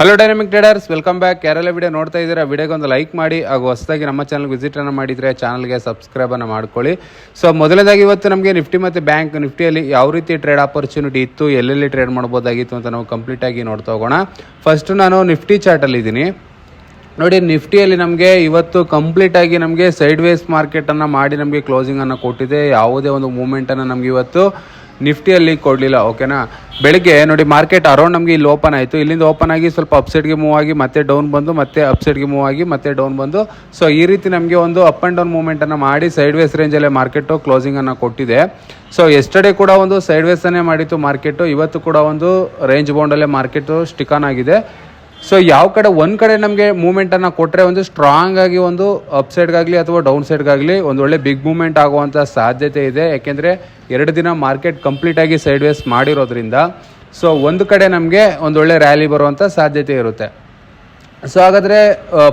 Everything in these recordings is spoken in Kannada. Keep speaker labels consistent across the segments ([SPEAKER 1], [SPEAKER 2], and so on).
[SPEAKER 1] Hello dynamic traders welcome back ಯಾರೆಲ್ಲ ವಿಡಿಯೋ ನೋಡ್ತಾ ಇದ್ದೀರಾ ವಿಡಿಯೋಗೆ ಒಂದು ಲೈಕ್ ಮಾಡಿ ಹಾಗೂ ಹೊಸದಾಗಿ ನಮ್ಮ ಚಾನಲ್ ವಿಸಿಟ್ ಅನ್ನು ಮಾಡಿದರೆ ಚಾನಲ್ಗೆ ಸಬ್ಸ್ಕ್ರೈಬ್ ಅನ್ನು ಮಾಡ್ಕೊಳ್ಳಿ. ಸೊ ಮೊದಲನೇದಾಗಿ ಇವತ್ತು ನಮಗೆ ನಿಫ್ಟಿ ಮತ್ತು ಬ್ಯಾಂಕ್ ನಿಫ್ಟಿಯಲ್ಲಿ ಯಾವ ರೀತಿ ಟ್ರೇಡ್ ಆಪರ್ಚುನಿಟಿ ಇತ್ತು, ಎಲ್ಲೆಲ್ಲಿ ಟ್ರೇಡ್ ಮಾಡ್ಬೋದಾಗಿತ್ತು ಅಂತ ನಾವು ಕಂಪ್ಲೀಟ್ ಆಗಿ ನೋಡ್ತಾ ಹೋಗೋಣ. ಫಸ್ಟು ನಾನು ನಿಫ್ಟಿ ಚಾರ್ಟಲ್ಲಿದ್ದೀನಿ ನೋಡಿ ನಿಫ್ಟಿಯಲ್ಲಿ ನಮಗೆ ಇವತ್ತು ಕಂಪ್ಲೀಟ್ ಆಗಿ ನಮಗೆ ಸೈಡ್ ವೇಸ್ ಮಾರ್ಕೆಟನ್ನು ಮಾಡಿ ನಮಗೆ ಕ್ಲೋಸಿಂಗನ್ನು ಕೊಟ್ಟಿದೆ. ಯಾವುದೇ ಒಂದು ಮೂಮೆಂಟನ್ನು ನಮಗೆ ಇವತ್ತು ನಿಫ್ಟಿಯಲ್ಲಿ ಕೊಡಲಿಲ್ಲ ಓಕೆನಾ ಬೆಳಿಗ್ಗೆ ನೋಡಿ ಮಾರ್ಕೆಟ್ ಅರೌಂಡ್ ನಮಗೆ ಇಲ್ಲಿ ಓಪನ್ ಆಯಿತು. ಇಲ್ಲಿಂದ ಓಪನ್ ಆಗಿ ಸ್ವಲ್ಪ ಅಪ್ಸೈಡ್ಗೆ ಮೂವ್ ಆಗಿ, ಮತ್ತೆ ಡೌನ್ ಬಂದು, ಮತ್ತೆ ಅಪ್ಸೈಡ್ಗೆ ಮೂವ್ ಆಗಿ, ಮತ್ತೆ ಡೌನ್ ಬಂದು. ಸೊ ಈ ರೀತಿ ನಮಗೆ ಒಂದು ಅಪ್ ಆ್ಯಂಡ್ ಡೌನ್ ಮೂವ್ಮೆಂಟನ್ನು ಮಾಡಿ ಸೈಡ್ ವೇಸ್ ರೇಂಜಲ್ಲೇ ಮಾರ್ಕೆಟು ಕ್ಲೋಸಿಂಗನ್ನು ಕೊಟ್ಟಿದೆ. ಸೊ ಎಸ್ಟರ್ಡೇ ಕೂಡ ಒಂದು ಸೈಡ್ ವೇಸನ್ನೇ ಮಾಡಿತ್ತು ಮಾರ್ಕೆಟು ಇವತ್ತು ಕೂಡ ಒಂದು ರೇಂಜ್ ಬೌಂಡಲ್ಲೇ ಮಾರ್ಕೆಟು ಸ್ಟಿಕಾನ್ ಆಗಿದೆ. ಸೊ ಯಾವ ಕಡೆ ಒಂದು ಕಡೆ ನಮಗೆ ಮೂಮೆಂಟನ್ನು ಕೊಟ್ಟರೆ ಒಂದು ಸ್ಟ್ರಾಂಗ್ ಆಗಿ ಒಂದು ಅಪ್ ಸೈಡ್ಗಾಗಲಿ ಅಥವಾ ಡೌನ್ ಸೈಡ್ಗಾಗಲಿ ಒಂದು ಒಳ್ಳೆ ಬಿಗ್ ಮೂಮೆಂಟ್ ಆಗುವಂಥ ಸಾಧ್ಯತೆ ಇದೆ. ಯಾಕೆಂದರೆ ಎರಡು ದಿನ ಮಾರ್ಕೆಟ್ ಕಂಪ್ಲೀಟಾಗಿ ಸೈಡ್ ವೇಸ್ ಮಾಡಿರೋದ್ರಿಂದ ಸೊ ಒಂದು ಕಡೆ ನಮಗೆ ಒಂದು ಒಳ್ಳೆ ರ್ಯಾಲಿ ಬರುವಂಥ ಸಾಧ್ಯತೆ ಇರುತ್ತೆ. ಸೊ ಹಾಗಾದರೆ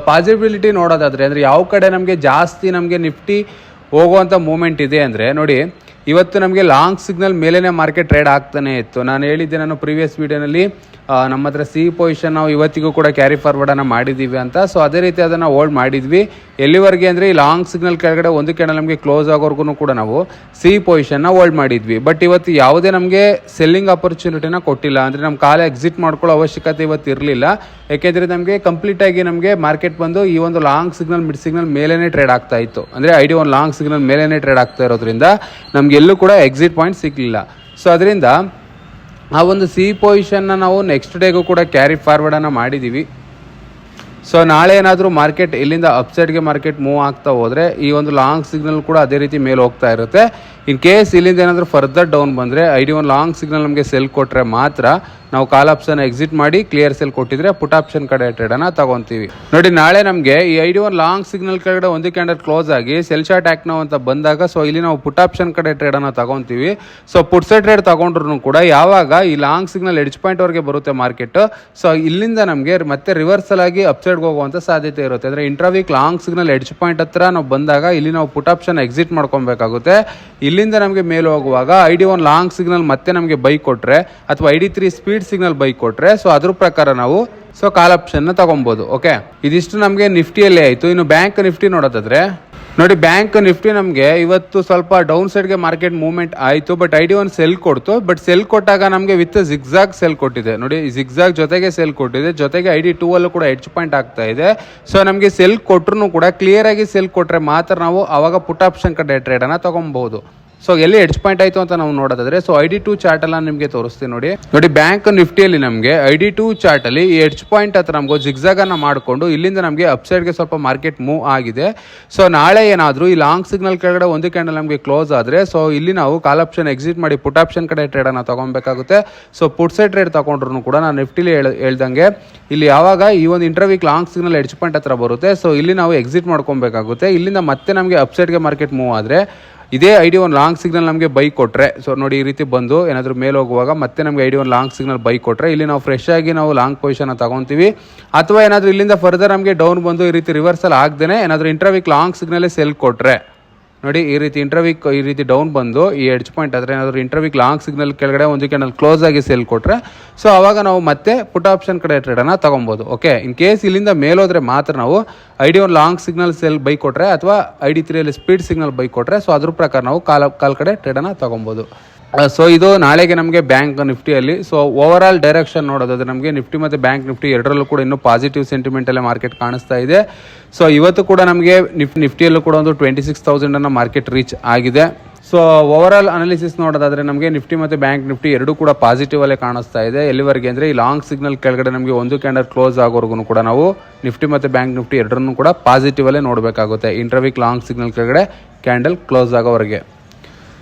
[SPEAKER 1] ಪಾಸಿಬಿಲಿಟಿ ನೋಡೋದಾದರೆ ಅಂದರೆ ಯಾವ ಕಡೆ ನಮಗೆ ಜಾಸ್ತಿ ನಮಗೆ ನಿಫ್ಟಿ ಹೋಗುವಂಥ ಮೂಮೆಂಟ್ ಇದೆ ಅಂದರೆ ನೋಡಿ ಇವತ್ತು ನಮಗೆ ಲಾಂಗ್ ಸಿಗ್ನಲ್ ಮೇಲೇ ಮಾರ್ಕೆಟ್ ಟ್ರೇಡ್ ಆಗ್ತಾನೆ ಇತ್ತು. ನಾನು ಹೇಳಿದ್ದೆ ನಾನು ಪ್ರೀವಿಯಸ್ ವೀಡಿಯೋನಲ್ಲಿ ನಮ್ಮ ಹತ್ರ ಸಿ ಪೊಸಿಷನ್ ನಾವು ಇವತ್ತಿಗೂ ಕೂಡ ಕ್ಯಾರಿ ಫಾರ್ವರ್ಡನ್ನು ಮಾಡಿದ್ದೀವಿ ಅಂತ. ಸೊ ಅದೇ ರೀತಿ ಅದನ್ನು ಹೋಲ್ಡ್ ಮಾಡಿದ್ವಿ. ಎಲ್ಲಿವರೆಗೆ ಅಂದರೆ ಈ ಲಾಂಗ್ ಸಿಗ್ನಲ್ ಕೆಳಗಡೆ ಒಂದು ಕೆಣಲ್ ನಮಗೆ ಕ್ಲೋಸ್ ಆಗೋರ್ಗು ಕೂಡ ನಾವು ಸಿ ಪೊಸಿಷನ್ನ ಹೋಲ್ಡ್ ಮಾಡಿದ್ವಿ. ಬಟ್ ಇವತ್ತು ಯಾವುದೇ ನಮಗೆ ಸೆಲ್ಲಿಂಗ್ ಆಪರ್ಚುನಿಟಿನ ಕೊಟ್ಟಿಲ್ಲ. ಅಂದರೆ ನಮ್ಮ ಕಾಲ ಎಕ್ಸಿಟ್ ಮಾಡ್ಕೊಳ್ಳೋ ಅವಶ್ಯಕತೆ ಇವತ್ತು ಇರಲಿಲ್ಲ. ಯಾಕೆಂದರೆ ನಮಗೆ ಕಂಪ್ಲೀಟಾಗಿ ನಮಗೆ ಮಾರ್ಕೆಟ್ ಬಂದು ಈ ಒಂದು ಲಾಂಗ್ ಸಿಗ್ನಲ್ ಮಿಡ್ ಸಿಗ್ನಲ್ ಮೇಲೇ ಟ್ರೇಡ್ ಆಗ್ತಾ ಇತ್ತು. ಅಂದರೆ ಐ ಒಂದು ಲಾಂಗ್ ಸಿಗ್ನಲ್ ಮೇಲೇ ಟ್ರೇಡ್ ಆಗ್ತಾ ಇರೋದ್ರಿಂದ ನಮಗೆ ಎಲ್ಲೂ ಕೂಡ ಎಕ್ಸಿಟ್ ಪಾಯಿಂಟ್ ಸಿಗಲಿಲ್ಲ ಸೊ ಅದರಿಂದ ಆ ಒಂದು ಸಿ ಪೊಸಿಷನ್ನ ನಾವು ನೆಕ್ಸ್ಟ್ ಡೇಗೂ ಕೂಡ ಕ್ಯಾರಿ ಫಾರ್ವರ್ಡನ್ನು ಮಾಡಿದ್ದೀವಿ ಸೊ ನಾಳೆ ಏನಾದರೂ ಮಾರ್ಕೆಟ್ ಇಲ್ಲಿಂದ ಅಪ್ಸೈಡ್ಗೆ ಮಾರ್ಕೆಟ್ ಮೂವ್ ಆಗ್ತಾ ಹೋದರೆ ಈ ಒಂದು ಲಾಂಗ್ ಸಿಗ್ನಲ್ ಕೂಡ ಅದೇ ರೀತಿ ಮೇಲೆ ಹೋಗ್ತಾ ಇರುತ್ತೆ. ಇನ್ ಕೇಸ್ ಇಲ್ಲಿಂದ ಏನಾದರೂ ಫರ್ದರ್ ಡೌನ್ ಬಂದರೆ ಐ ಡಿ ಒಂದು ಲಾಂಗ್ ಸಿಗ್ನಲ್ ನಮಗೆ ಸೆಲ್ ಕೊಟ್ಟರೆ ಮಾತ್ರ ನಾವು ಕಾಲ್ ಆಪ್ಷನ್ ಎಕ್ಸಿಟ್ ಮಾಡಿ ಕ್ಲಿಯರ್ ಸೆಲ್ ಕೊಟ್ಟಿದ್ರೆ ಪುಟ್ ಆಪ್ಷನ್ ಕಡೆ ಟ್ರೇಡನ್ನು ತಗೊಂತೀವಿ. ನೋಡಿ, ನಾಳೆ ನಮಗೆ ಈ I D one long signal ಕೆಳಗಡೆ ಒಂದು ಕ್ಯಾಂಡಲ್ ಕ್ಲೋಸ್ ಆಗಿ ಸೆಲ್ ಶಾರ್ಟ್ ಆಕ್ನೋ ಅಂತ ಬಂದಾಗ ಸೊ ಇಲ್ಲಿ ನಾವು ಪುಟ್ ಆಪ್ಷನ್ ಕಡೆ ಟ್ರೇಡನ್ನು ತಗೊಂತೀವಿ. ಸೊ ಪುಟ್ ಸೈಡ್ ಟ್ರೇಡ್ ತಗೊಂಡ್ರು ಕೂಡ ಯಾವಾಗ ಈ ಲಾಂಗ್ ಸಿಗ್ನಲ್ ಎಡ್ಜ್ ಪಾಯಿಂಟ್ವರೆಗೆ ಬರುತ್ತೆ ಮಾರ್ಕೆಟ್ ಸೊ ಇಲ್ಲಿಂದ ನಮಗೆ ಮತ್ತೆ ರಿವರ್ಸಲ್ ಆಗಿ ಅಪ್ಸೈಡ್ಗೆ ಹೋಗುವಂಥ ಸಾಧ್ಯತೆ ಇರುತ್ತೆ. ಅಂದರೆ intraweek long signal edge point ಹತ್ರ ನಾವು ಬಂದಾಗ ಇಲ್ಲಿ ನಾವು ಪುಟ್ ಆಪ್ಷನ್ ಎಕ್ಸಿಟ್ ಮಾಡ್ಕೊಬೇಕಾಗುತ್ತೆ. ಇಲ್ಲಿಂದ ನಮಗೆ ಮೇಲೆ ಹೋಗುವಾಗ I D one long signal ಮತ್ತೆ ನಮಗೆ ಬೈಕ್ ಕೊಟ್ಟರೆ ಅಥವಾ I D three speed signal buy ಕೊಟ್ಟರೆ ಸೊ ಅದ್ರ ಪ್ರಕಾರ ನಾವು ಸೊ ಕಾಲ್ ಆಪ್ಷನ್ನ ತಗೊಬೋದು ಓಕೆ ಇದಿಷ್ಟು ನಮಗೆ ನಿಫ್ಟಿಯಲ್ಲೇ ಆಯಿತು. ಇನ್ನು ಬ್ಯಾಂಕ್ ನಿಫ್ಟಿ ನೋಡೋದಾದ್ರೆ, ನೋಡಿ ಬ್ಯಾಂಕ್ ನಿಫ್ಟಿ ನಮಗೆ ಇವತ್ತು ಸ್ವಲ್ಪ ಡೌನ್ ಸೈಡ್ಗೆ ಮಾರ್ಕೆಟ್ ಮೂವ್ಮೆಂಟ್ ಆಯಿತು but I D one sell ಕೊಡ್ತು. ಬಟ್ ಸೆಲ್ ಕೊಟ್ಟಾಗ ನಮಗೆ ವಿತ್ ಜಿಗ್ಜಾಗ್ ಸೆಲ್ ಕೊಟ್ಟಿದೆ. ನೋಡಿ ಜಿಗ್ಜಾಗ್ ಜೊತೆಗೆ ಸೆಲ್ ಕೊಟ್ಟಿದೆ. ಜೊತೆಗೆ ಐ ಡಿ ಟೂ ಅಲ್ಲೂ ಕೂಡ ಎಡ್ಜ್ ಪಾಯಿಂಟ್ ಆಗ್ತಾ ಇದೆ. ಸೊ ನಮಗೆ ಸೆಲ್ ಕೊಟ್ಟರು ಕೂಡ ಕ್ಲಿಯರ್ ಆಗಿ ಸೆಲ್ ಕೊಟ್ಟರೆ ಮಾತ್ರ ನಾವು ಅವಾಗ ಪುಟ್ ಆಪ್ಷನ್ ಕಡೆ ಟ್ರೇಡನ್ನು ತಗೊಬಹುದು ಸೊ ಎಲ್ಲಿ ಎಡ್ಜ್ ಪಾಯಿಂಟ್ ಆಯಿತು ಅಂತ ನಾವು ನೋಡೋದಾದ್ರೆ so I D two chart ಎಲ್ಲ ನಿಮಗೆ ತೋರಿಸ್ತೀನಿ ನೋಡಿ. ನೋಡಿ ಬ್ಯಾಂಕ್ ನಿಫ್ಟಿಯಲ್ಲಿ ನಮಗೆ ಐ ಡಿ ಟೂ ಚಾರ್ಟ್ ಅಲ್ಲಿ ಈ ಎಡ್ಜ್ ಪಾಯಿಂಟ್ ಹತ್ರ ನಮ್ಗೆ ಜಿಗ್ಜಾಗ್ ಅನ್ನ ಮಾಡಿಕೊಂಡು, ಇಲ್ಲಿಂದ ನಮಗೆ ಅಪ್ಸೈಡ್ಗೆ ಸ್ವಲ್ಪ ಮಾರ್ಕೆಟ್ ಮೂವ್ ಆಗಿದೆ. ಸೊ ನಾಳೆ ಏನಾದರೂ ಈ ಲಾಂಗ್ ಸಿಗ್ನಲ್ ಕೆಳಗಡೆ ಒಂದು ಕ್ಯಾಂಡಲ್ ನಮಗೆ ಕ್ಲೋಸ್ ಆದರೆ ಸೊ ಇಲ್ಲಿ ನಾವು ಕಾಲ್ ಆಪ್ಷನ್ ಎಕ್ಸಿಟ್ ಮಾಡಿ ಪುಟ್ ಆಪ್ಷನ್ ಕಡೆ ಟ್ರೇಡನ್ನು ತಗೊಬೇಕಾಗುತ್ತೆ ಸೊ ಪುಟ್ ಸೈಡ್ ಟ್ರೇಡ್ ತಗೊಂಡ್ರು ಕೂಡ ನಾನು ನಿಫ್ಟಿಲಿ ಹೇಳ್, ಹೇಳ್ದಂಗೆ, ಇಲ್ಲಿ ಯಾವಾಗ ಈ ಒಂದು interweek long signal edge point ಹತ್ರ ಬರುತ್ತೆ. ಸೊ ಇಲ್ಲಿ ನಾವು ಎಕ್ಸಿಟ್ ಮಾಡ್ಕೊಬೇಕಾಗುತ್ತೆ ಇಲ್ಲಿಂದ ಮತ್ತೆ ನಮಗೆ ಅಪ್ಸೈಡ್ಗೆ ಮಾರ್ಕೆಟ್ ಮೂವ್ ಆದರೆ ಇದೇ ಐ ಡಿ ಒಂದು ಲಾಂಗ್ ಸಿಗ್ನಲ್ ನಮಗೆ ಬೈಕ್ ಕೊಟ್ಟರೆ ಸೊ ನೋಡಿ ಈ ರೀತಿ ಬಂದು ಏನಾದರೂ ಮೇಲೆ ಹೋಗುವಾಗ ಮತ್ತೆ ನಮಗೆ ಐ ಡಿ ಒಂದು ಲಾಂಗ್ ಸಿಗ್ನಲ್ ಬೈಕ್ ಕೊಟ್ಟರೆ ಇಲ್ಲಿ ನಾವು ಫ್ರೆಶ್ ಆಗಿ ನಾವು ಲಾಂಗ್ ಪೊಸಿಷನ್ ತಗೊತೀವಿ. ಅಥವಾ ಏನಾದರೂ ಇಲ್ಲಿಂದ ಫರ್ದರ್ ನಮಗೆ ಡೌನ್ ಬಂದು ಈ ರೀತಿ ರಿವರ್ಸಲ್ ಆಗದೇ ಏನಾದರೂ ಇಂಟ್ರಾವಿಕ್ ಲಾಂಗ್ ಸಿಗ್ನಲ್ಲೇ ಸೆಲ್ ಕೊಟ್ಟರೆ ನೋಡಿ, ಈ ರೀತಿ ಇಂಟರ್ವೀಕ್ ಈ ರೀತಿ ಡೌನ್ ಬಂದು, ಈ ಎಡ್ಜ್ ಪಾಯಿಂಟ್ ಆದರೆ ಏನಾದರೂ ಇಂಟರ್ವೀಕ್ ಲಾಂಗ್ ಸಿಗ್ನಲ್ ಕೆಳಗಡೆ ಒಂದು ಕ್ಯಾಂಡಲ್ ಕ್ಲೋಸ್ ಆಗಿ ಸೇಲ್ ಕೊಟ್ಟರೆ ಸೊ ಆವಾಗ ನಾವು ಮತ್ತೆ ಪುಟ್ ಆಪ್ಷನ್ ಕಡೆ ಟ್ರೇಡನ್ನು ತೊಗೊಬೋದು ಓಕೆ ಇನ್ ಕೇಸ್ ಇಲ್ಲಿಂದ ಮೇಲೋದ್ರೆ ಮಾತ್ರ ನಾವು ಐ ಡಿ ಒಂದು ಲಾಂಗ್ ಸಿಗ್ನಲ್ ಸೇಲ್ ಬೈಕ್ ಕೊಟ್ಟರೆ ಅಥವಾ ಐ ಡಿ ತ್ರೀಯಲ್ಲಿ ಸ್ಪೀಡ್ ಸಿಗ್ನಲ್ ಬೈಕ್ ಕೊಟ್ಟರೆ ಸೊ ಅದ್ರ ಪ್ರಕಾರ ನಾವು ಕಾಲ, ಕಾಲ್ ಕಡೆ ಟ್ರೇಡನ್ನು ತಗೊಬೋದು. ಸೊ ಇದು ನಾಳೆಗೆ ನಮಗೆ ಬ್ಯಾಂಕ್ ನಿಫ್ಟಿಯಲ್ಲಿ. ಸೊ ಓವರ್ ಆಲ್ ಡೈರೆಕ್ಷನ್ ನೋಡೋದಾದ್ರೆ ನಮಗೆ ನಿಫ್ಟಿ ಮತ್ತು ಬ್ಯಾಂಕ್ ನಿಫ್ಟಿ ಎರಡರಲ್ಲೂ ಕೂಡ ಇನ್ನೂ ಪಾಸಿಟಿವ್ ಸೆಂಟಿಮೆಂಟಲ್ಲೇ ಮಾರ್ಕೆಟ್ ಕಾಣಿಸ್ತಾ ಇದೆ. ಸೊ ಇವತ್ತು ಕೂಡ ನಮಗೆ ನಿಫ್ಟಿ ನಿಫ್ಟಿಯಲ್ಲೂ ಕೂಡ ಒಂದು ಟ್ವೆಂಟಿ ಸಿಕ್ಸ್ ತೌಸಂಡನ್ನು ಮಾರ್ಕೆಟ್ ರೀಚ್ ಆಗಿದೆ. ಸೊ ಓವರ್ ಆಲ್ ಅನಾಲಿಸಿಸ್ ನೋಡೋದಾದ್ರೆ ನಮಗೆ ನಿಫ್ಟಿ ಮತ್ತು ಬ್ಯಾಂಕ್ ನಿಫ್ಟಿ ಎರಡೂ ಕೂಡ ಪಾಸಿಟಿವ್ ಅಲ್ಲೇ ಕಾಣಿಸ್ತಾ ಇದೆ. ಎಲ್ಲಿವರೆಗೆ ಅಂದರೆ ಈ ಲಾಂಗ್ ಸಿಗ್ನಲ್ ಕೆಳಗಡೆ ನಮಗೆ ಒಂದು ಕ್ಯಾಂಡಲ್ ಕ್ಲೋಸ್ ಆಗೋವರೆಗೂ ಕೂಡ ನಾವು ನಿಫ್ಟಿ ಮತ್ತು ಬ್ಯಾಂಕ್ ನಿಫ್ಟಿ ಎರಡರನ್ನು ಕೂಡ ಪಾಸಿಟಿವ್ ಅಲ್ಲೇ ನೋಡಬೇಕಾಗುತ್ತೆ. ಇಂಟರ್ವೀಕ್ ಲಾಂಗ್ ಸಿಗ್ನಲ್ ಕೆಳಗಡೆ ಕ್ಯಾಂಡಲ್ ಕ್ಲೋಸ್ ಆಗೋವರೆಗೆ.